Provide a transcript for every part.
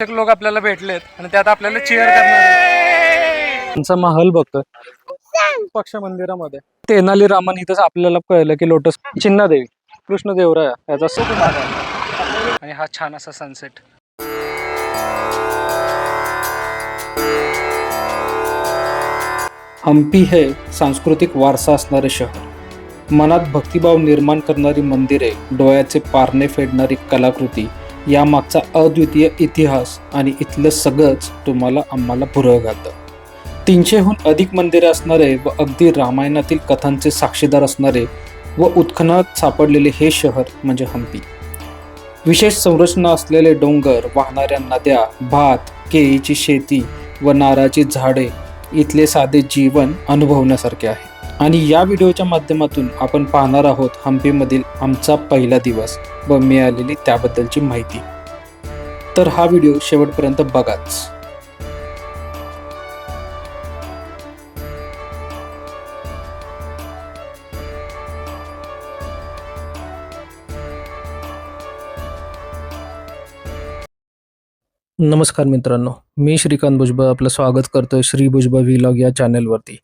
प्रेक्षक लोक आपल्याला भेटलेत आणि त्यात आपल्याला चिअर करणार. त्यांचा महल बघतोय. पक्ष मंदिरामध्ये. तेनाली रामन इथंच आपल्याला कळलं की लोटस चिन्नादेवी कृष्णदेवराया याचा आहे. आणि हा छान असा सनसेट हम्पी हे सांस्कृतिक वारसा असणारे शहर. मनात भक्तिभाव निर्माण करणारी मंदिरे डोळ्याचे पारणे फेडणारी कलाकृती यामागचा अद्वितीय इतिहास आणि इथलं सगळंच तुम्हाला आम्हाला भुरळ घालतं तीनशेहून अधिक मंदिरे असणारे व अगदी रामायणातील कथांचे साक्षीदार असणारे व उत्खनात सापडलेले हे शहर म्हणजे हम्पी. विशेष संरचना असलेले डोंगर वाहणाऱ्या नद्या भात केळीची शेती व नारळाची झाडे इथले साधे जीवन अनुभवण्यासारखे आहे. आणि या व्हिडिओच्या माध्यमातून आपण पाहणार आहोत हम्पीमधील आमचा पहिला दिवस व मिळालेली त्याबद्दलची माहिती. तर हा व्हिडिओ शेवटपर्यंत बघाच. नमस्कार मित्रांनो मी श्रीकांत भुजबळ आपलं स्वागत करतोय श्री भुजबळ व्हिलॉग या चॅनलवरती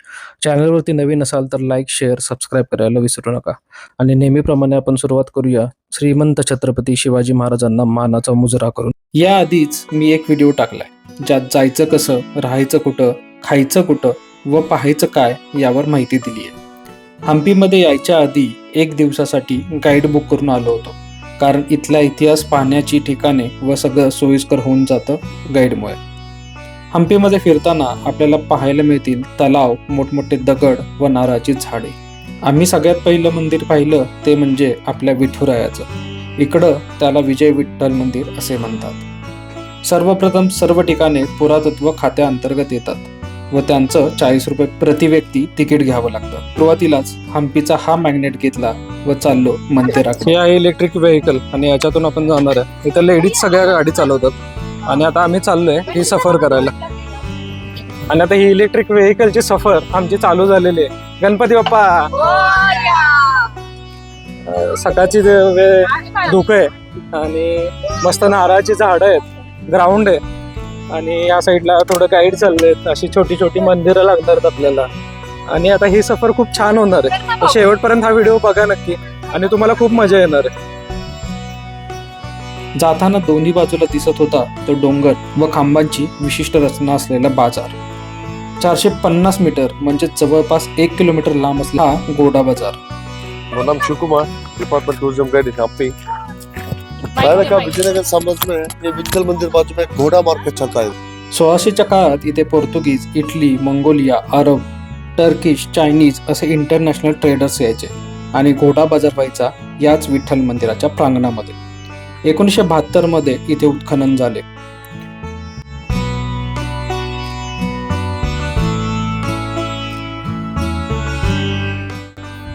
चॅनलवरती नवीन असाल तर लाईक शेअर सबस्क्राईब करायला विसरू नका. आणि नेहमीप्रमाणे आपण सुरुवात करूया श्रीमंत छत्रपती शिवाजी महाराजांना मानाचा मुजरा करून. याआधीच मी एक व्हिडिओ टाकलाय ज्यात जायचं कसं राहायचं कुठं खायचं कुठं व पाहायचं काय यावर माहिती दिली आहे हम्पीमध्ये यायच्या आधी एक दिवसासाठी गाईड बुक करून आलो होतो. कारण इथला इतिहास पाहण्याची ठिकाणे व सगळं सोयीस्कर होऊन जातं गाईडमुळे हम्पीमध्ये फिरताना आपल्याला पाहायला मिळतील तलाव मोठमोठे दगड व नारळाची झाडे. आम्ही सगळ्यात पहिलं मंदिर पाहिलं ते म्हणजे आपल्या विठुरायाचं. इकडं त्याला विजय विठ्ठल मंदिर असे म्हणतात. सर्वप्रथम सर्व ठिकाणे पुरातत्व खात्याअंतर्गत येतात. व त्यांचं चाळीस रुपये प्रति व्यक्ती तिकीट घ्यावं लागतं. सुरुवातीलाच हम्पीचा हा मॅग्नेट घेतला व चाललो मंदिरात हे आहे इलेक्ट्रिक व्हेकल आणि याच्यातून आपण जाणार आहे. इथं लेडीज सगळ्या गाडी चालवतात. आणि आता आम्ही चाललोय ही सफर करायला. आणि आता ही इलेक्ट्रिक व्हेकलची सफर आमची चालू झालेली आहे. गणपती बाप्पा! सकाळची धुकं आहे आणि मस्त नारळाची झाडं आहेत. ग्राउंड आहे. आणि या साईडला थोडं गाईड चाललेत. अशी छोटी छोटी मंदिरं लागणार आपल्याला. आणि आता ही सफर खूप छान होणार आहे. शेवटपर्यंत हा व्हिडिओ बघा नक्की. आणि तुम्हाला खूप मजा येणार आहे. जाताना दोन्ही बाजूला दिसत होता तो डोंगर व खांबांची विशिष्ट रचना असलेला बाजार. चारशे पन्नास मीटर म्हणजे जवळपास एक किलोमीटर लांब असलेला हा गोडा बाजार. मेरा नाम Shiv Kumar department tourism guide यहाँ कहा विजयनगर साम्राज्य में ये विठल मंदिर बाजू में घोड़ा मार्केट चलता है। सोळाशेच्या काळात इथे Portuguese Italy Mongolia Arab Turkish Chinese असे इंटरनॅशनल ट्रेडर्स यायचे आणि घोडा बाजार व्हायचा याच विठ्ठल मंदिराच्या प्रांगणामध्ये. एकोणीसशे बहात्तरमध्ये इथे उत्खनन झाले.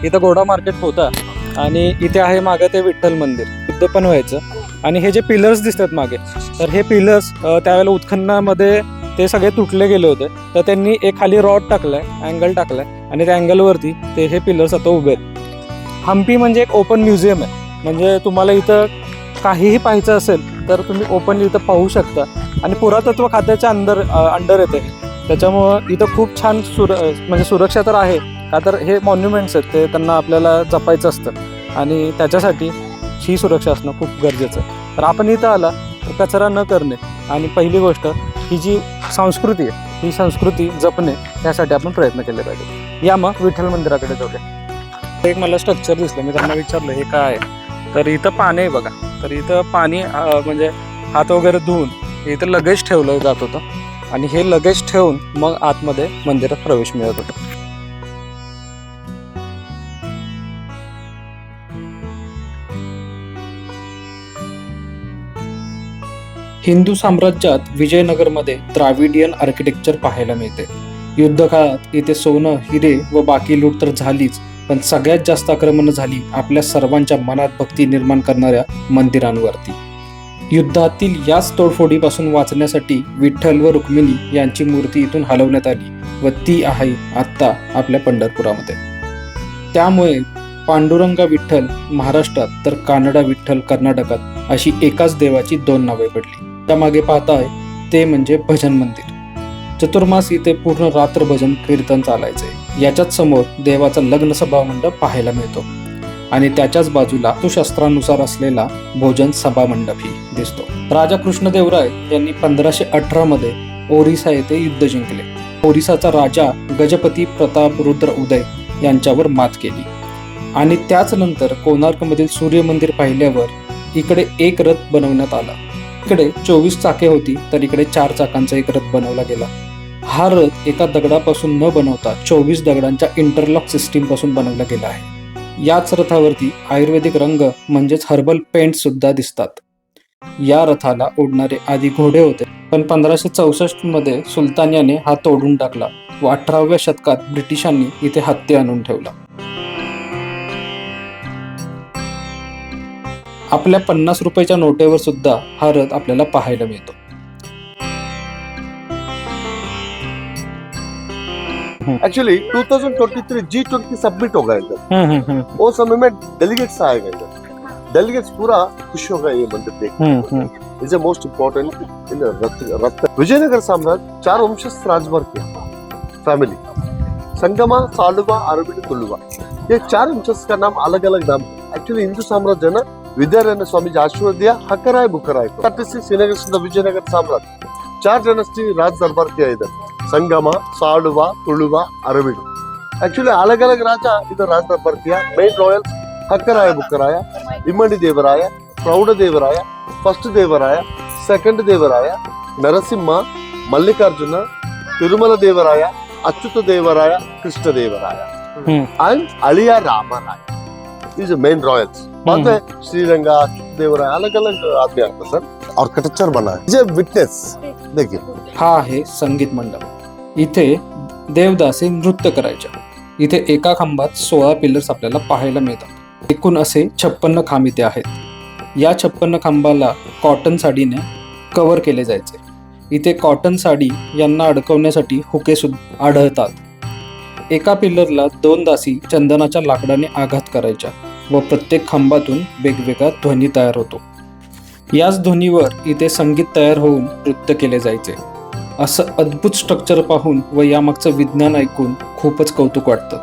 इथं घोडा मार्केट होता. आणि इथे आहे मागे ते विठ्ठल मंदिर. तिथं पण व्हायचं. आणि हे जे पिलर्स दिसतात मागे तर हे पिलर्स त्यावेळेला उत्खननामध्ये ते सगळे तुटले गेले होते. तर त्यांनी एक खाली रॉड टाकलाय अँगल टाकलाय आणि त्या अँगलवरती ते हे पिलर्स आता उभे आहेत. हम्पी म्हणजे एक ओपन म्युझियम आहे. म्हणजे तुम्हाला इथं काहीही पाहायचं असेल तर तुम्ही ओपनली इथं पाहू शकता. आणि पुरातत्व खात्याच्या अंदर अंडर येते. त्याच्यामुळं इथं खूप छान सुर म्हणजे सुरक्षा तर आहे का तर हे मॉन्युमेंट्स आहेत ते त्यांना आपल्याला जपायचं असतं. आणि त्याच्यासाठी ही सुरक्षा असणं खूप गरजेचं आहे. तर आपण इथं आला तर कचरा न करणे आणि पहिली गोष्ट ही जी संस्कृती आहे ही संस्कृती जपणे यासाठी आपण प्रयत्न केले पाहिजे. या मग विठ्ठल मंदिराकडे जाऊया. एक मला स्ट्रक्चर दिसलं मी त्यांना विचारलं हे काय आहे? तर इथं पाणी आहे बघा. तर इथं पाणी म्हणजे हात वगैरे धुवून इथं लगेच ठेवलं जात होतं. आणि हे लगेच ठेवून मग आतमध्ये मंदिरात प्रवेश मिळत होता. हिंदू साम्राज्यात विजयनगरमध्ये द्राविडियन आर्किटेक्चर पाहायला मिळते. युद्धकाळात इथे सोनं हिरे व बाकी लूट तर झालीच पण सगळ्यात जास्त आक्रमणं झाली आपल्या सर्वांच्या मनात भक्ती निर्माण करणाऱ्या मंदिरांवरती. युद्धातील याच तोडफोडीपासून वाचण्यासाठी विठ्ठल व रुक्मिणी यांची मूर्ती इथून हलवण्यात आली व ती आहे आत्ता आपल्या पंढरपुरामध्ये. त्यामुळे पांडुरंगा विठ्ठल महाराष्ट्रात तर कानडा विठ्ठल कर्नाटकात अशी एकाच देवाची दोन नावे पडली. त्या मागे पाहताय ते म्हणजे भजन मंदिर. चतुर्मास इथे पूर्ण रात्र भजन कीर्तन चालायचे. याच्याच समोर देवाचा लग्न सभा मंडप पाहायला मिळतो. आणि त्याच्याच बाजूला तो असलेला भोजन सभा मंडपही दिसतो. राजा कृष्णदेवराय यांनी पंधराशे अठरा मध्ये ओरिसा येथे युद्ध जिंकले. ओरिसाचा राजा गजपती प्रताप रुद्र उदय यांच्यावर मात केली. आणि त्याच नंतर कोणार्कमधील सूर्य मंदिर पाहिल्यावर इकडे एक रथ बनवण्यात आला. इकडे चोवीस चाके होती तर इकडे चार चाकांचा एक रथ बनवला गेला. हा रथ एका दगडापासून न बनवता चोवीस दगडांच्या इंटरलॉक सिस्टीमपासून बनवला गेला आहे. याच रथावरती आयुर्वेदिक रंग म्हणजेच हर्बल पेंट सुद्धा दिसतात. या रथाला ओढणारे आधी घोडे होते पण पंधराशे चौसष्टमध्ये सुलतान याने हा तोडून टाकला व अठराव्या शतकात ब्रिटिशांनी इथे हत्ती आणून ठेवला. आपल्या पन्नास रुपयाच्या नोटेवर सुद्धा हा रथ आपल्याला पाहायला मिळतो. एक्चुअली 2023 जी ट्वेंटी सबमिट हो गए इधर। वो समय में डेलीगेट्स आए गए इधर डेलीगेट्स पूरा खुश हो गए ये मंदिर देख। इज मोस्ट इम्पोर्टेंट इन रथ रथ विजयनगर साम्राज्य चार वंशस्थ राजभर किया फैमिली संगमा सालुवा अरबिड तुलुवा। ये चार वंशस्थ का नाम अलग अलग नाम। एक्चुअली हिंदू साम्राज्य ना ವಿದ್ಯಾರಣ್ಯ ಸ್ವಾಮೀಜಿ ಆಶೀರ್ವಾದಿಯ ಹಕರಾಯ್ ಬುಕರಾಯ್. ಕಟ್ಟಿಸಿ ಸಿಕ್ಸ್ ವಿಜಯನಗರ ಸಾಮ್ರಾಜ್ಯ ಚಾರ್ ಡೈನಸ್ಟಿ ರಾಜ ದರ್ಬಾರ್ತಿಯ ಇದೆ. ಸಂಗಮ ಸಾಳುವ ತುಳುವ ಅರವಿಡು. ಆಕ್ಚುಲಿ ಅಲಗಲಗ್ ರಾಜ ಇದು ರಾಜ ದರ್ಬಾರ್ತಿಯ. Main royal ಹಕ್ಕರಾಯ Bukkaraya Immadi Devaraya Praudha Devaraya first Devaraya second Devaraya Narasimha Mallikarjuna Tirumala Devaraya Achyuta Devaraya Krishna Devaraya. And Aliya Ramaraya. Is main Royals बाद में श्रीरंगा देवराय अलग अलग आदमी आता सर और कटच्चर बना है ये विटनेस देखिए। हा आहे संगीत मंडप. इथे देवदासी नृत्य करायच्या इथे एका खांबात सोळा पिलर्स आपल्याला पाहायला मिळतात. एकूण असे छप्पन्न खांब इथे आहेत. या छप्पन्न खांबाला कॉटन साडीने कव्हर केले जायचे. इथे कॉटन साडी यांना अडकवण्यासाठी हुके सुद्धा आढळतात. एका पिल्लरला दोन दासी चंदनाच्या लाकडाने आघात करायच्या व प्रत्येक खांबातून वेगवेगळा ध्वनी तयार होतो. याच ध्वनीवर इथे संगीत तयार होऊन नृत्य केले जायचे. असं अद्भुत स्ट्रक्चर पाहून व यामागचं विज्ञान ऐकून खूपच कौतुक वाटतं.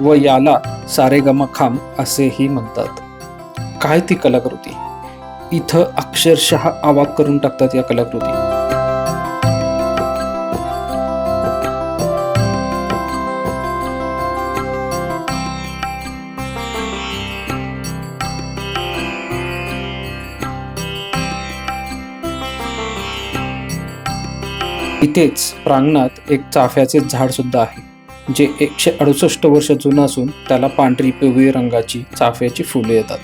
व याला सारेगमा खांब असेही म्हणतात. काय ती कलाकृती? इथं अक्षरशः आवाक करून टाकतात या कलाकृती. इथेच प्रांगणात एक चाफ्याचे झाड सुद्धा आहे जे एकशे अडुसष्ट वर्ष जुनं असून त्याला पांढरी पिवळी रंगाची चाफ्याची फुले येतात.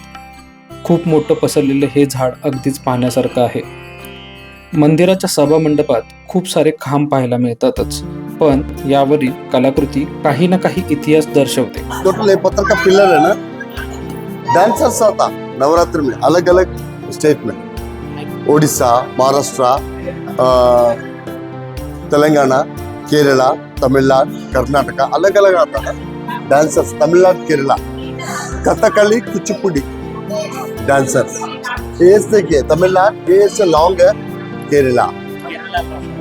खूप मोठं पसरलेलं हे झाड अगदीच पाहण्यासारखं आहे. मंदिराच्या सभा मंडपात खूप सारे खांब पाहायला मिळतातच पण यावरील कलाकृती काही ना काही इतिहास दर्शवते. टोटल ये पत्थर का पिलर है ना डांसर्स आता नवरात्र में अलग अलग स्टेट में ओडिशा महाराष्ट्र तेलंगाना, केरला, तमिलनाडु, कर्नाटका अलग अलग आता है। डांसर्स तमिलनाडु, केरला। कथकली, कुचिपुड़ी। डांसर्स ये देखिए, तमिलनाडु ये से लॉन्ग है, केरला।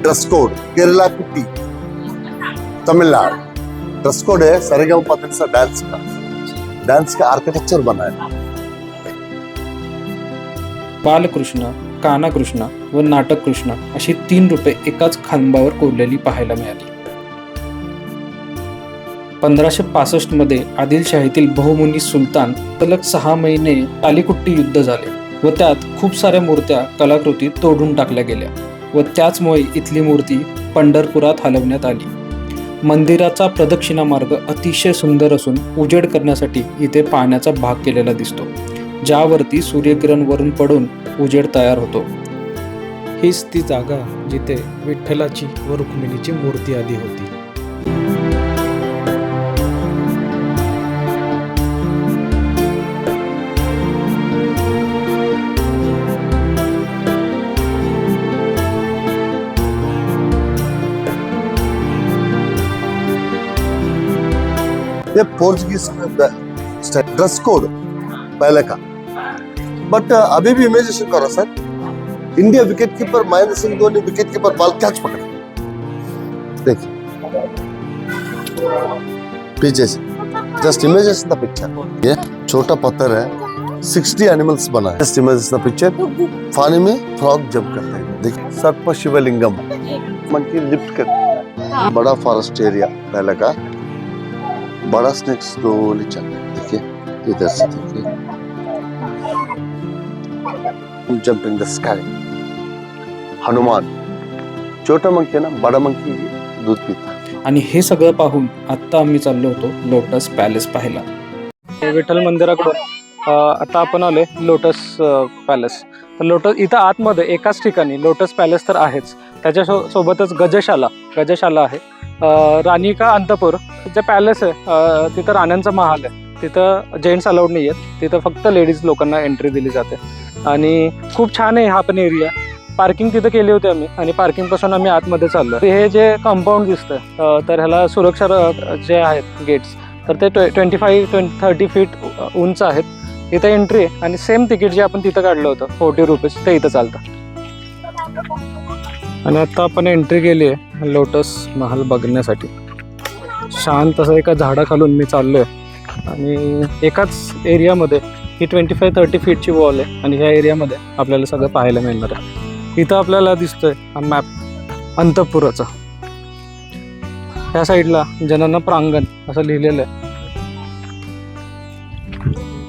ड्रेस कोड केरला कुट्टी। तमिलनाडु। ड्रेस कोड है, सरेगम पतन सा डांस का। डांस का आर्किटेक्चर बना है। बालकृष्ण। कानाकृष्ण व नाटक कृष्ण अशी तीन रूपे एकाच खांबावर कोरलेली पाहायला मिळाली. पंधराशे पासष्टमध्ये आदिलशाहीतील बहुमुनी सुलतान सलग सहा महिने टालीकुट्टी युद्ध झाले व त्यात खूप साऱ्या मूर्त्या कलाकृती तोडून टाकल्या गेल्या व त्याचमुळे इथली मूर्ती पंढरपुरात हलवण्यात आली. मंदिराचा प्रदक्षिणा मार्ग अतिशय सुंदर असून उजेड करण्यासाठी इथे पाण्याचा भाग केलेला दिसतो. ज्यावरती सूर्यकिरण वरून पडून उजेड तयार होतो. हीच ती जागा जिथे विठ्ठलाची व रुक्मिणीची मूर्ती आली होती. ये पोर्चुगीज ड्रेस कोड पहले का? बट अभी भी इमेजिनेशन करो sir India wicket keeper Mahendra Singh Dhoni wicket keeper ball catch पकड़ा देखिए। पीछे से। जस्ट इमेजेस द पिक्चर ये छोटा पत्थर है। 60 एनिमल्स बना जस्ट इमेजेस द पिक्चर पानी में फ्रॉग जंप करते हैं। देखिए। सर्प शिवलिंगम मन की लिफ्ट कर बड़ा फॉरेस्ट एरिया पहले का। बड़ा स्नेक स्लोली चल रहा देखिए। इधर से देखिए। Jump in the sky. Hanuman छोटा मंकी ना बड़ा मंकी दूध पीता। आणि हे सगळं पाहून आत्ता आम्ही चाललो होतो लोटस पॅलेस पाहायला. विठ्ठल मंदिराकडून आता आपण आले लोटस पॅलेस. तर लोटस इथं आतमध्ये एकाच ठिकाणी लोटस पॅलेस तर आहेच. त्याच्या सो- सोबतच गजशाला गजशाला आहे. राणी का अंतपूर जे पॅलेस आहे तिथं राण्यांचा महाल आहे. तिथं जेंट्स अलाउड नाही आहेत तिथं फक्त लेडीज लोकांना एंट्री दिली जाते. आणि खूप छान आहे हा पण एरिया पार्किंग तिथं केली होती आम्ही आणि पार्किंगपासून आम्ही आतमध्ये चाललो. हे जे कंपाऊंड दिसतं तर ह्याला सुरक्षा जे आहेत गेट्स तर ते twenty five twenty thirty feet उंच आहेत. इथं एंट्री आहे आणि सेम तिकीट जे आपण तिथं काढलं होतं फोर्टी रुपीज ते इथं चालतं. आणि आता आपण एंट्री केली आहे लोटस महाल बघण्यासाठी. शांत असं एका झाडाखालून मी चाललो आहे आणि एकाच एरियामध्ये ही ट्वेंटी फाय थर्टी फीटची वॉल आहे आणि ह्या एरियामध्ये आपल्याला सगळं पाहायला मिळणार आहे. इथं आपल्याला दिसतोय हा मॅप अंतपुराचा. ह्या साईडला जनन प्रांगण असं लिहिलेलं आहे.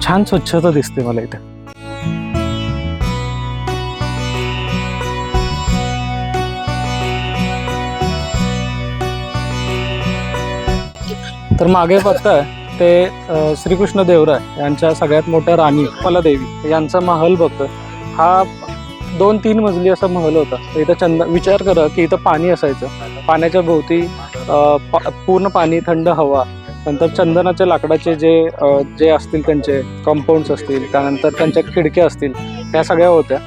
छान स्वच्छता दिसते मला इथे. तर मागे बघताय ते श्रीकृष्ण देवराय यांच्या सगळ्यात मोठ्या राणी मला देवी यांचा महल बघतो हा दोन तीन मजली असा महल होता. इथं चंद विचार करा की इथं पाणी असायचं. पाण्याच्या भोवती पूर्ण पाणी थंड हवा नंतर चंदनाच्या लाकडाचे जे जे असतील त्यांचे कंपाऊंड्स असतील त्यानंतर त्यांच्या खिडक्या असतील ह्या सगळ्या होत्या.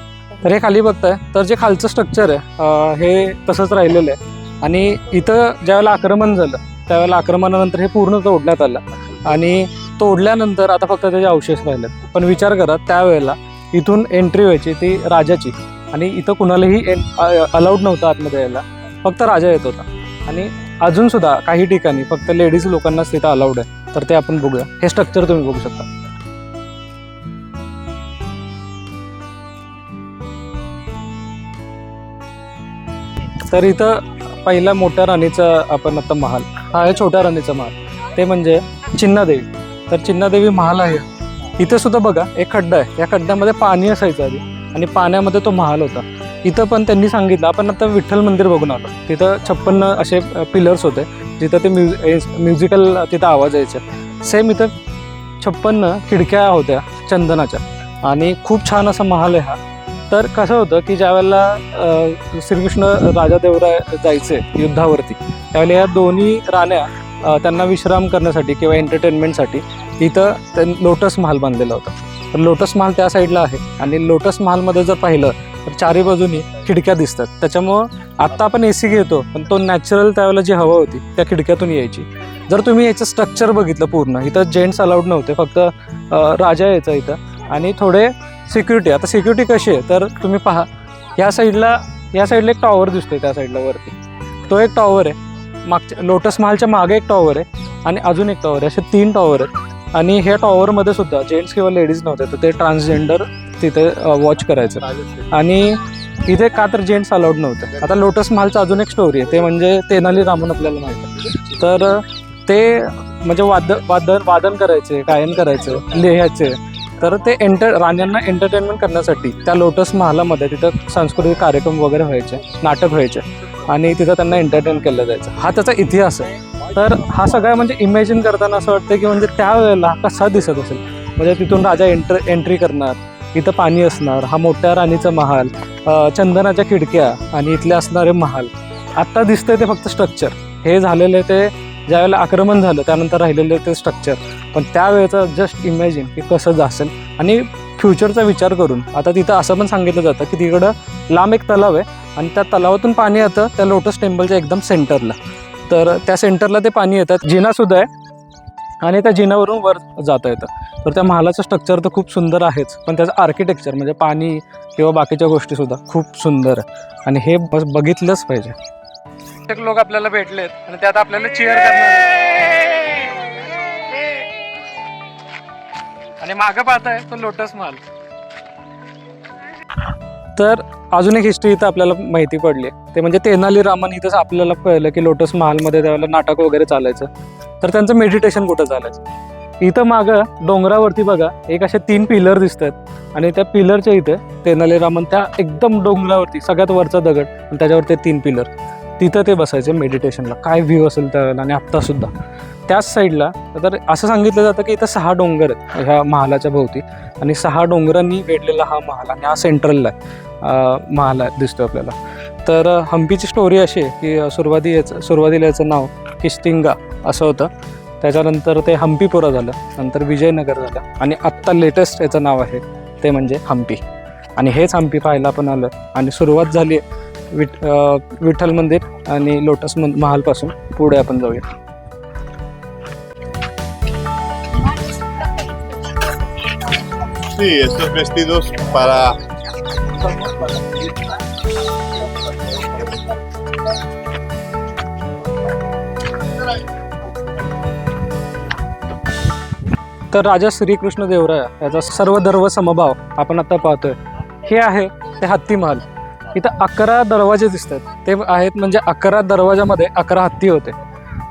तर हे खाली बघताय तर जे खालचं स्ट्रक्चर आहे हे तसंच राहिलेलं आहे. आणि इथं ज्यावेळेला आक्रमण झालं त्यावेळेला आक्रमणानंतर हे पूर्ण तोडण्यात आलं. आणि तोडल्यानंतर आता फक्त त्याचे अवशेष राहिलेत. पण विचार करा त्यावेळेला इथून एंट्री व्हायची ती राजाची आणि इथं कुणालाही अलाउड नव्हतं आतमध्ये यायला. फक्त राजा येत होता. आणि अजून सुद्धा काही ठिकाणी फक्त लेडीज लोकांनाच तिथं अलाउड आहे. तर ते आपण बघूया. हे स्ट्रक्चर तुम्ही बघू शकता. तर इथं पहिला मोठ्या राणीचा आपण आता महाल. हा आहे छोट्या राणीचा महाल. ते म्हणजे चिन्नादेवी. तर चिन्नादेवी महाल आहे इथे सुद्धा बघा एक खड्डा आहे. या खड्ड्यामध्ये पाणी असायचं आधी. आणि पाण्यामध्ये तो महाल होता. इथं पण त्यांनी सांगितलं आपण आता विठ्ठल मंदिर बघून आलो. तिथं छप्पन्न असे पिलर्स होते. जिथं ते म्युझ म्युझिकल तिथं आवाज यायचे. सेम इथं छप्पन्न खिडक्या होत्या चंदनाच्या. आणि खूप छान असा महाल आहे हा. तर कसं होतं की ज्यावेळेला श्रीकृष्ण राजा देवराय जायचे युद्धावरती त्यावेळेला या दोन्ही राण्या त्यांना विश्राम करण्यासाठी किंवा एंटरटेनमेंटसाठी इथं ते लोटस महाल बांधलेला होता. तर लोटस महाल त्या साईडला आहे आणि लोटस महालमध्ये जर पाहिलं तर चारी बाजूनी खिडक्या दिसतात. त्याच्यामुळं आत्ता आपण ए सी घेतो पण तो नॅचरल त्यावेळेला जी हवा होती त्या खिडक्यातून यायची. जर तुम्ही याचं स्ट्रक्चर बघितलं पूर्ण इथं जेंट्स अलाउड नव्हते फक्त राजा यायचा इथं. आणि थोडे सिक्युरिटी आता सिक्युरिटी कशी आहे? तर तुम्ही पहा या साईडला या साईडला एक टॉवर दिसतोय त्या साईडला वरती. तो एक टॉवर आहे. मागच्या लोटस महालच्या मागे एक टॉवर आहे आणि अजून एक टॉवर आहे. असे तीन टॉवर आहेत. आणि ह्या टॉवरमध्ये सुद्धा जेंट्स किंवा लेडीज नव्हते तर ते ट्रान्सजेंडर तिथे वॉच करायचं. आणि इथे का तर जेंट्स अलाउड नव्हते. आता लोटस महालचं अजून एक स्टोरी आहे. ते म्हणजे तेनाली रामन आपल्याला माहिती आहे. तर ते म्हणजे वाद वाद वादन करायचे गायन करायचे लिहायचे. तर ते एंटर राण्यांना एंटरटेनमेंट करण्यासाठी त्या लोटस महालामध्ये तिथं सांस्कृतिक कार्यक्रम वगैरे व्हायचे नाटक व्हायचे. आणि तिथं त्यांना एंटरटेन केलं जायचं. हा त्याचा इतिहास आहे. तर हा सगळा म्हणजे इमॅजिन करताना असं वाटतं की म्हणजे त्यावेळेला कसा दिसत असेल? म्हणजे तिथून राजा एंटर एंट्री करणार इथं पाणी असणार हा मोठ्या राणीचा महाल चंदनाच्या खिडक्या आणि इथले असणारे महाल. आत्ता दिसतंय ते फक्त स्ट्रक्चर हे झालेलं ते ज्यावेळेला आक्रमण झालं त्यानंतर राहिलेले ते स्ट्रक्चर पण त्यावेळेचं जस्ट इमॅजिन की कसं असेल आणि फ्युचरचा विचार करून आता तिथं असं पण सांगितलं जातं की तिकडं लांब एक तलाव आहे. आणि त्या तलावातून पाणी येतं त्या लोटस टेम्पलच्या एकदम सेंटरला. तर त्या सेंटरला ते पाणी येतात. जिनासुद्धा आहे. आणि त्या जिनावरून वर जाता येतं. तर त्या महालाचं स्ट्रक्चर तर खूप सुंदर आहेच. पण त्याचं आर्किटेक्चर म्हणजे पाणी किंवा बाकीच्या गोष्टीसुद्धा खूप सुंदर आहे. आणि हे बस बघितलंच पाहिजे. प्रत्येक लोक आपल्याला भेटलेत. आणि त्यात आपल्याला चेअर करणार आणि मागं पाहताय तो लोटस महाल. तर अजून एक हिस्ट्री इथं आपल्याला माहिती पडली. ते म्हणजे तेनाली रामन इथंच आपल्याला कळलं की लोटस महालमध्ये त्यावेळेला नाटक वगैरे चालायचं. तर त्यांचं मेडिटेशन कुठं चालायचं? इथं मागं डोंगरावरती बघा एक असे तीन पिलर दिसत आहेत आणि त्या पिलरच्या इथे तेनाली रामन त्या एकदम डोंगरावरती सगळ्यात वरचा दगड आणि त्याच्यावर ते तीन पिलर तिथं ते बसायचे मेडिटेशनला काय व्ह्यू असेल तर आणि आत्तासुद्धा त्याच साईडला तर असं सांगितलं जातं की इथं सहा डोंगर आहेत ह्या महालाच्या भोवती. आणि सहा डोंगरांनी वेढलेला हा महाल आणि हा सेंट्रलला आहे महाल आहे दिसतो आपल्याला. तर हम्पीची स्टोरी अशी आहे की सुरुवाती याचं सुरुवातीला याचं नाव किस्तिंगा असं होतं. त्याच्यानंतर ते हम्पीपुरा झालं नंतर विजयनगर झालं आणि आत्ता लेटेस्ट याचं नाव आहे ते म्हणजे हम्पी आणि हेच हम्पी पाहायला आपण आलं. आणि सुरुवात झाली आहे विठ विठ्ठल मंदिर आणि लोटस महालपासून पुढे आपण जाऊया. Sí, estos vestidos para तर राजा श्रीकृष्ण देवराया याचा सर्व धर्म समभाव आपण आता पाहतोय. हे आहे ते हत्ती महाल. इथं अकरा दरवाजे दिसतात. ते आहेत म्हणजे अकरा दरवाजामध्ये अकरा हत्ती होते.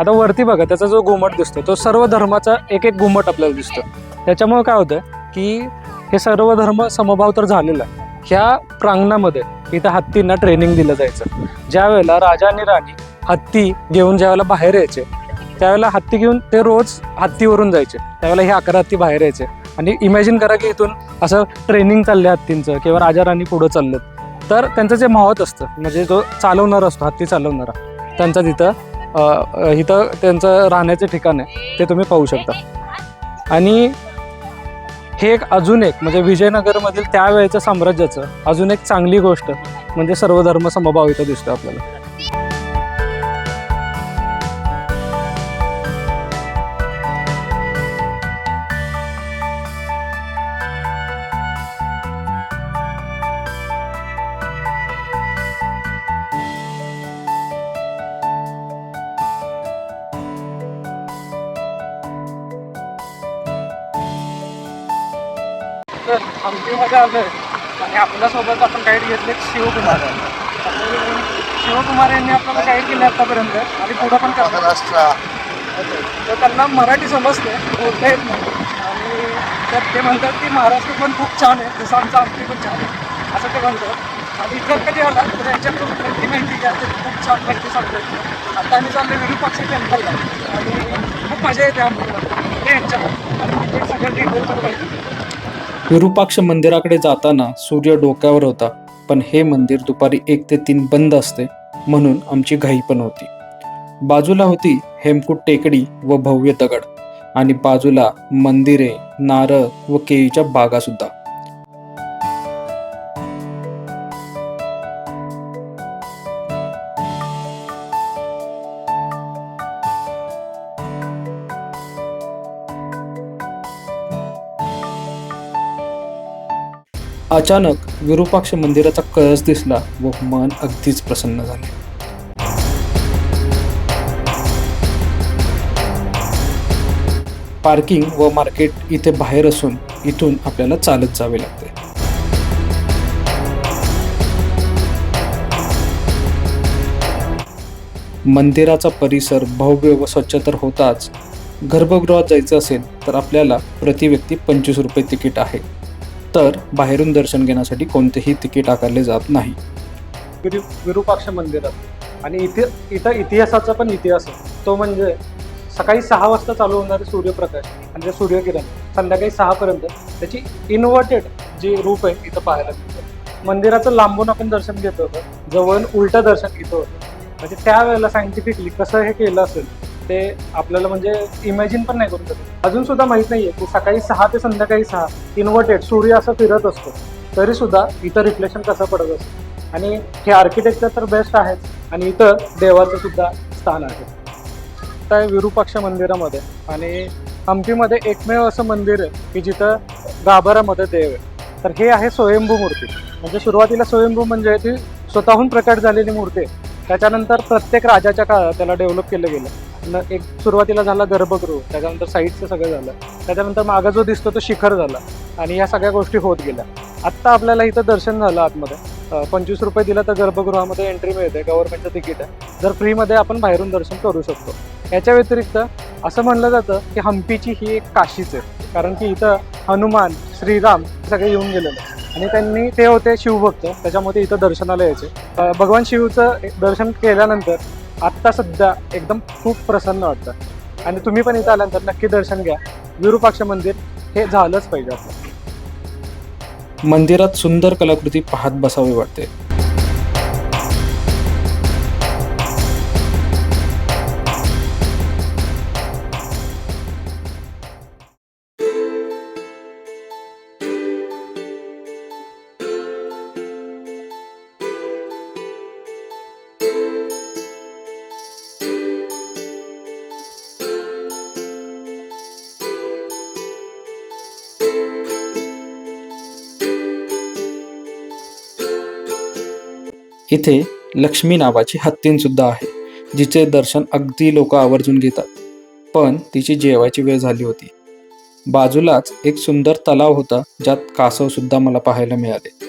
आता वरती बघा त्याचा जो घुमट दिसतो तो सर्व धर्माचा एक एक घुमट आपल्याला दिसतो. त्याच्यामुळे काय होतं की हे सर्व धर्म समभाव तर झालेला आहे. ह्या प्रांगणामध्ये इथं हत्तींना ट्रेनिंग दिलं जायचं. ज्या वेळेला राजा आणि राणी हत्ती घेऊन ज्या वेळेला बाहेर यायचे त्यावेळेला हत्ती घेऊन ते रोज हत्तीवरून जायचे. त्यावेळेला हे अकरा हत्ती बाहेर यायचे. आणि इमॅजिन करा की इथून असं ट्रेनिंग चाललंय हत्तींचं किंवा राजा राणी पुढं चाललं तर त्यांचं जे महत असतं म्हणजे जो चालवणारा असतो हत्ती चालवणारा त्यांचा तिथं इथं त्यांचं राहण्याचे ठिकाण आहे ते तुम्ही पाहू शकता. आणि हे एक अजून एक म्हणजे विजयनगरमधील त्यावेळेच्या साम्राज्याचं अजून एक चांगली गोष्ट म्हणजे सर्व धर्म समभाव इथं दिसतो आपल्याला. गाईड घेतले शिवकुमार शिवकुमार यांनी आपल्याला गाईड केले आतापर्यंत आणि पुढं पण Maharashtra. तर त्यांना मराठी समजते बोलता येत नाही. आणि तर ते म्हणतात की महाराष्ट्र पण खूप छान आहे जसं आमचं हम्पी पण छान आहे असं ते म्हणतात. आणि जर कधी आला तर यांच्याकडून माहिती माहिती घ्या ते खूप छान माहिती सांगतात. आता आम्ही चाललो विरूपाक्ष टेम्पलला आणि खूप मजा येते आम्हाला. ते यांच्याकडून आणि तिथे सगळं डिटेल पण माहिती. विरूपाक्ष मंदिराकडे जाताना सूर्य डोक्यावर होता. पण हे मंदिर दुपारी एक ते तीन बंद असते म्हणून आमची घाई पण होती. बाजूला होती हेमकूट टेकडी व भव्य दगड आणि बाजूला मंदिरे नारळ व केळीच्या बागा अचानक विरूपाक्ष मंदिराचा कळस दिसला व मन अगदीच प्रसन्न झाले. पार्किंग व मार्केट इथे बाहेर असून इथून आपल्याला चालत जावे लागते. मंदिराचा परिसर भव्य व स्वच्छ तर होताच. गर्भगृहात जायचं असेल तर आपल्याला प्रति व्यक्ती पंचवीस रुपये तिकीट आहे. तर बाहेरून दर्शन घेण्यासाठी कोणतेही तिकीट आकारले जात नाही. विरूपाक्ष मंदिरात आणि इथे इथं इतिहासाचा पण इतिहास आहे तो म्हणजे सकाळी सहा वाजता चालू होणारे सूर्यप्रकाश म्हणजे सूर्यकिरण संध्याकाळी सहापर्यंत त्याची इन्व्हर्टेड जी रूप आहे इथं पाहायला मिळतं. मंदिराचं लांबून आपण दर्शन घेत. होतो जवळ उलटं दर्शन घेतो. होतं म्हणजे त्यावेळेला सायंटिफिकली कसं हे केलं असेल ते आपल्याला म्हणजे इमॅजिन पण नाही करू शकत. अजून सुद्धा माहीत नाहीये की सकाळी सहा ते संध्याकाळी सहा इन्व्हर्टेड सूर्य असं फिरत असतो तरी सुद्धा इथं रिफ्लेक्शन कसं पडत असतं? आणि हे आर्किटेक्चर तर बेस्ट आहेच आणि इथं देवाचं सुद्धा स्थान आहे. आता विरूपाक्ष मंदिरामध्ये आणि हम्पीमध्ये एकमेव असं मंदिर आहे की जिथं गाभाऱ्यामध्ये देव आहे. तर हे आहे स्वयंभू मूर्ती. म्हणजे सुरुवातीला स्वयंभू म्हणजे ती स्वतःहून प्रकट झालेली मूर्ती आहे. त्याच्यानंतर प्रत्येक राजाच्या काळात त्याला डेव्हलप केलं गेलं. एक सुरुवातीला झाला गर्भगृह त्याच्यानंतर साईडचं सगळं झालं. त्याच्यानंतर मागं जो दिसतो तो शिखर झाला आणि या सगळ्या गोष्टी होत गेल्या. आत्ता आपल्याला इथं दर्शन झालं आतमध्ये. पंचवीस रुपये दिलं तर गर्भगृहामध्ये एंट्री मिळते गव्हर्नमेंटचं तिकीट आहे. जर फ्रीमध्ये आपण बाहेरून दर्शन करू शकतो. याच्या व्यतिरिक्त असं म्हणलं जातं की हम्पीची ही एक काशीच आहे. कारण की इथं हनुमान श्रीराम हे सगळे येऊन गेलेले आहे. आणि त्यांनी ते होते शिवभक्त त्याच्यामध्ये इथं दर्शनाला यायचे. भगवान शिवचं एक दर्शन केल्यानंतर आत्ता सध्या एकदम खूप प्रसन्न वाटतं. आणि तुम्ही पण इथं आल्यानंतर नक्की दर्शन घ्या. विरूपाक्ष मंदिर हे झालंच पाहिजे आपलं मंदिरात सुंदर कलाकृती पाहत बसावी वाटते. इथे लक्ष्मी नावाची हत्तीन सुद्धा आहे जिचे दर्शन अगदी लोक आवर्जून घेतात. पण तिची जेवायची वेळ झाली होती. बाजूलाच एक सुंदर तलाव होता ज्यात कासव सुद्धा मला पाहायला मिळाले.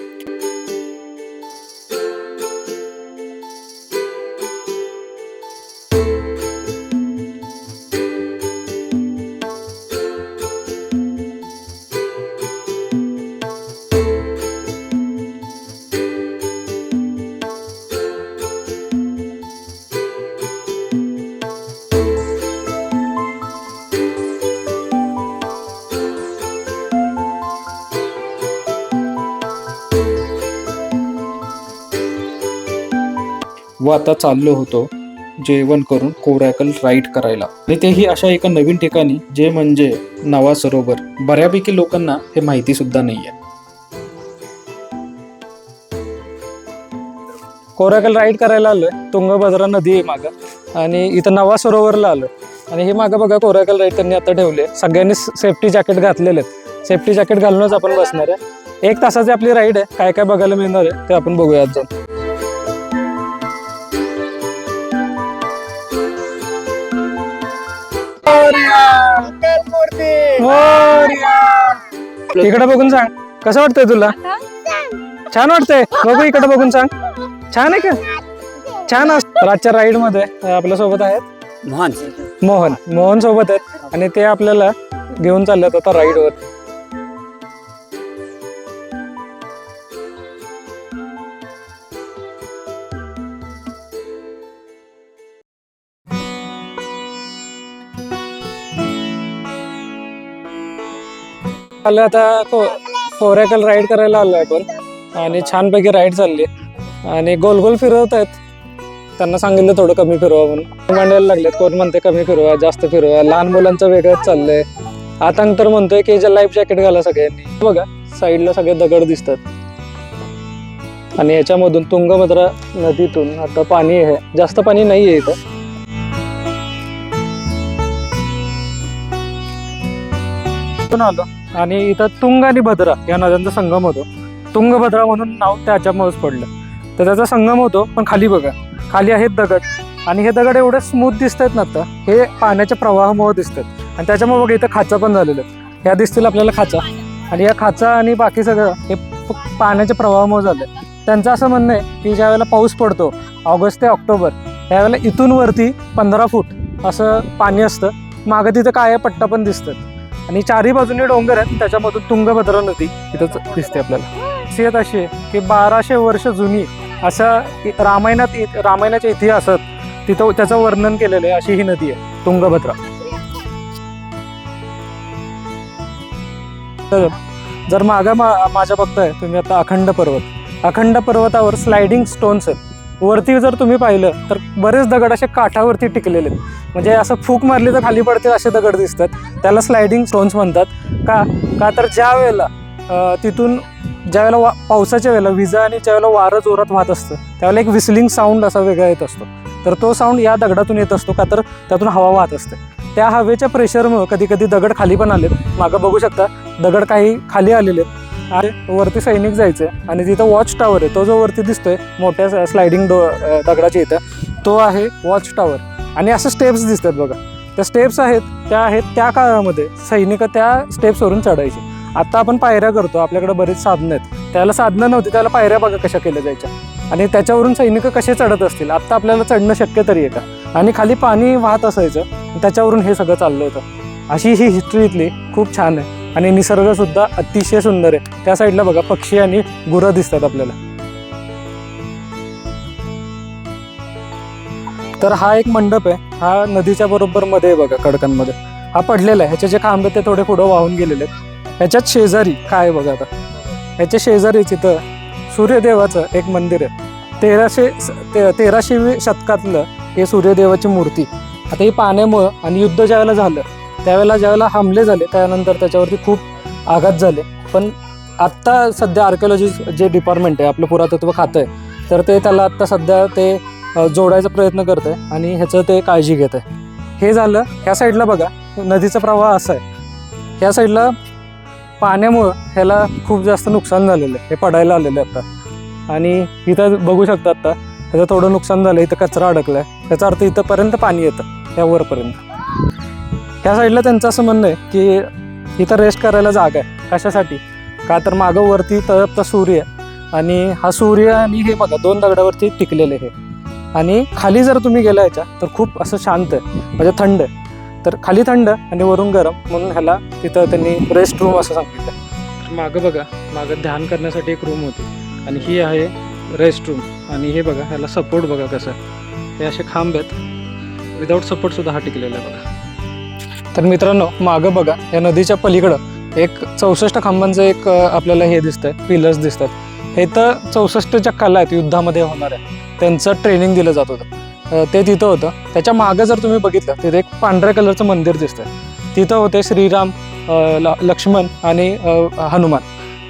व आता चाललो होतो जेवण करून कोरायकल राईड करायला. आणि तेही अशा एका नवीन ठिकाणी जे म्हणजे नवा सरोवर. बऱ्यापैकी लोकांना हे माहिती सुद्धा नाहीये. कोराकल राईड करायला आलोय. तुंगभद्रा नदी आहे मागं. आणि इथं नवा सरोवरला आलोय. आणि हे मागं बघा कोराकल राईड त्यांनी आता ठेवले सगळ्यांनी सेफ्टी जॅकेट घातलेले आहेत. सेफ्टी जॅकेट घालूनच आपण बसणार आहे. एक तासाची आपली राईड आहे. काय काय बघायला मिळणार आहे ते आपण बघूयात जाऊन. इकडे बघून सांग. कसं वाटतंय तुला? छान वाटतंय. बघू इकडे बघून सांग. छान आहे का? छान असत रातच्या राईडमध्ये आपल्यासोबत आहेत. मोहन. मोहन. मोहन सोबत आहेत. आणि ते आपल्याला घेऊन चाललेत आता राईड वर आलं आता को कोरेकल राईड करायला आलो आपण. आणि छानपैकी राईड चालली आणि गोल गोल फिरवत आहेत. त्यांना सांगितलं थोडं कमी फिरवा म्हणून. मांडायला लागलेत. कोण म्हणते कमी फिरवा जास्त फिरवा. लहान मुलांचं वेगळंच चाललंय. आतंक तर म्हणतोय की जे लाईफ जॅकेट घाला सगळ्यांनी. बघा साईडला सगळे दगड दिसतात. आणि याच्यामधून तुंगभद्रा नदीतून आता पाणी आहे. जास्त पाणी नाही आहे इथं आलो? आणि इथं तुंग आणि भद्रा या नद्यांचा संगम होतो. तुंगभद्रा म्हणून नाव त्याच्यामुळेच पडलं. तर त्याचा संगम होतो पण खाली बघा. खाली आहेत दगड. आणि हे दगड एवढे स्मूथ दिसत आहेत ना आता हे पाण्याच्या प्रवाहामुळे दिसतात. आणि त्याच्यामुळे बघा इथं खाचा पण झालेलं आहे ह्या दिसतील आपल्याला खाचा. आणि या खाचा आणि बाकी सगळं हे पाण्याच्या प्रवाहामुळे झालं त्यांचं असं म्हणणं आहे की ज्या वेळेला पाऊस पडतो ऑगस्ट ते ऑक्टोबर त्यावेळेला इथून वरती पंधरा फूट असं पाणी असतं. मागं तिथं काय पट्टा पण दिसतात. आणि चारही बाजूने डोंगर आहेत त्याच्यामधून तुंगभद्रा नदी इथं दिसते आपल्याला. खासियत अशी आहे की बाराशे वर्ष जुनी अशा रामायणात रामायणाच्या इतिहासात तिथं त्याचं वर्णन केलेलं आहे अशी ही नदी आहे तुंगभद्रा. तर जर मागा मा माझ्या बघताय तुम्ही आता अखंड पर्वत. अखंड पर्वतावर स्लायडिंग स्टोन्स आहेत. वरती जर तुम्ही पाहिलं तर बरेच दगड असे काठावरती टिकलेले आहेत. म्हणजे असं फूक मारली तर खाली पडते असे दगड दिसतात. त्याला स्लायडिंग स्टोन्स म्हणतात. का? का तर ज्या वेळेला तिथून ज्या वेळेला वा पावसाच्या वेळेला विजा आणि ज्या वेळेला वारं जोरात वाहत असतं त्यावेळेला एक विसलिंग साऊंड असा वेगळा येत असतो. तर तो साऊंड या दगडातून येत असतो का तर त्यातून हवा वाहत असते. त्या हवेच्या प्रेशरमुळे कधी कधी दगड खाली पण आलेत. मागं बघू शकता दगड काही खाली आलेले आहेत. आणि वरती सैनिक जायचे आणि तिथं वॉच टावर आहे. तो जो वरती दिसतोय मोठ्या स्लायडिंग डो दगडाच्या इथं तो आहे वॉच टावर आणि असं स्टेप्स दिसतात बघा. त्या स्टेप्स आहेत त्या आहेत त्या काळामध्ये सैनिक त्या स्टेप्सवरून चढायचे. आता आपण पायऱ्या करतो आपल्याकडे बरीच साधनं आहेत. त्याला साधनं नव्हती त्याला पायऱ्या बघा कशा केल्या जायच्या. आणि त्याच्यावरून सैनिक कसे चढत असतील आत्ता आपल्याला चढणं शक्य तरी आहे का? आणि खाली पाणी वाहत असायचं त्याच्यावरून हे सगळं चाललं होतं. अशी ही हिस्ट्री इथली खूप छान आहे. आणि निसर्गसुद्धा अतिशय सुंदर आहे. त्या साईडला बघा पक्षी आणि गुरं दिसतात आपल्याला. तर हा एक मंडप आहे. हा नदीच्या बरोबर मध्ये आहे बघा कडकांमध्ये हा पडलेला आहे. ह्याचे जे खांब आहेत ते थोडे पुढं वाहून गेलेले आहेत. ह्याच्यात शेजारी काय आहे बघा आता? ह्याच्या शेजारी तिथं सूर्यदेवाचं एक मंदिर आहे. तेराशे ते तेराशे शतकातलं हे सूर्यदेवाची मूर्ती. आता ही पाण्यामुळं आणि युद्ध ज्यावेळेला झालं त्यावेळेला ज्यावेळेला हमले झाले त्यानंतर त्याच्यावरती खूप आघात झाले. पण आत्ता सध्या आर्किओलॉजी जे डिपार्टमेंट आहे आपलं पुरातत्व खातं आहे तर ते त्याला आत्ता सध्या ते जोडायचा प्रयत्न करत आहे आणि ह्याचं ते काळजी घेत आहे हे झालं ह्या साईडला बघा नदीचा प्रवाह असा आहे. ह्या साईडला पाण्यामुळं ह्याला खूप जास्त नुकसान झालेलं आहे. हे पडायला आलेलं आहे आता. आणि इथं बघू शकता आता ह्याचं थोडं नुकसान झालं इथं कचरा अडकला आहे त्याचा अर्थ इथंपर्यंत पाणी येतं ह्यावरपर्यंत ह्या साईडला त्यांचं असं म्हणणं आहे की इथं रेस्ट करायला जागा आहे. कशासाठी? का तर मागं वरती तळपता सूर्य आहे. आणि हा सूर्य आणि हे बघा दोन दगडावरती टिकलेले हे आणि खाली जर तुम्ही गेला याच्या तर खूप असं शांत आहे. म्हणजे थंड आहे. तर खाली थंड आणि वरून गरम म्हणून ह्याला तिथं त्यांनी रेस्ट रूम असं सांगितलं. मागं बघा मागं ध्यान करण्यासाठी एक रूम होती. आणि ही आहे रेस्ट रूम आणि हे बघा ह्याला सपोर्ट बघा कसं. हे असे खांब आहेत. विदाऊट सपोर्टसुद्धा हा टिकलेला आहे बघा. तर मित्रांनो मागं बघा या नदीच्या पलीकडं एक चौसष्ट खांबांचं एक आपल्याला हे दिसतंय पिलर्स दिसतात. हे तर चौसष्ट ज्या कला आहेत युद्धामध्ये होणार आहे त्यांचं ट्रेनिंग दिलं जात होतं. ते तिथं होतं. त्याच्या मागं जर तुम्ही बघितलं तिथे एक पांढऱ्या कलरचं मंदिर दिसतंय. तिथं होते श्रीराम ल- लक्ष्मण आणि हनुमान.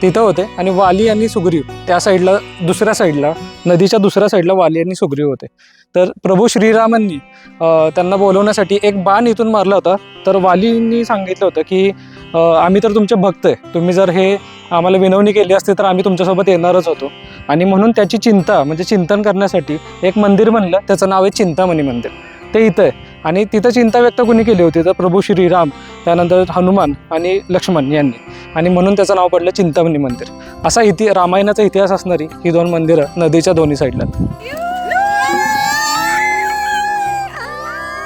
तिथं होते आणि वाली आणि सुग्रीव. त्या साईडला दुसऱ्या साईडला नदीच्या दुसऱ्या साईडला वाली आणि सुग्रीव होते. तर प्रभू श्रीरामांनी त्यांना बोलवण्यासाठी एक बाण इथून मारला होता. तर वालींनी सांगितलं होतं की आम्ही तर तुमचे भक्त आहे. तुम्ही जर हे आम्हाला विनवणी केली असती तर आम्ही तुमच्यासोबत येणारच होतो. आणि म्हणून त्याची चिंता म्हणजे चिंतन करण्यासाठी एक मंदिर म्हणलं त्याचं नाव आहे चिंतामणी मंदिर. ते इथं आहे. आणि तिथं चिंता व्यक्त कोणी केली होती तर प्रभू श्रीराम त्यानंतर हनुमान आणि लक्ष्मण यांनी. आणि म्हणून त्याचं नाव पडलं चिंतामणी मंदिर. असा इति रामायणाचा इतिहास असणारी ही दोन मंदिरं नदीच्या दोन्ही साईडला आहेत.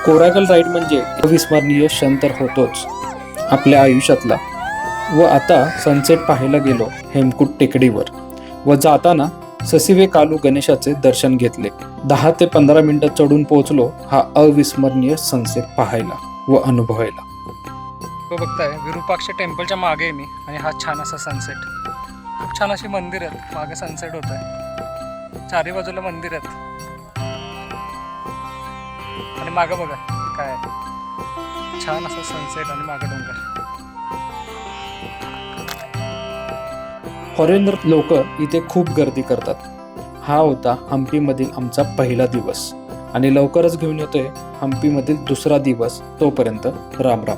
कोरागल राईड म्हणजे अविस्मरणीय क्षण तर होतोच. आपल्या आयुष्यातला. व आता सनसेट पाहायला गेलो हेमकूट टेकडीवर. व जाताना ससिवे कालू गणेशाचे दर्शन घेतले. दहा ते पंधरा मिनिटं चढून पोहोचलो हा अविस्मरणीय सनसेट पाहायला व अनुभवायला. तो बघताय विरूपाक्ष टेम्पलच्या मागे आहे मी आणि हा छान असा सनसेट. खूप छान अशी मंदिर आहेत मागे सनसेट होत आहे. चारी बाजूला मंदिर आहेत. आणि मागं बघा काय आहे. छान असा सनसेट आणि मागे डोंगर. फॉरेनर लोक इथे खूप गर्दी करतात. हा होता हम्पीमधील आमचा पहिला दिवस. आणि लवकरच घेऊन येतोय हम्पीमधील दुसरा दिवस तोपर्यंत राम राम.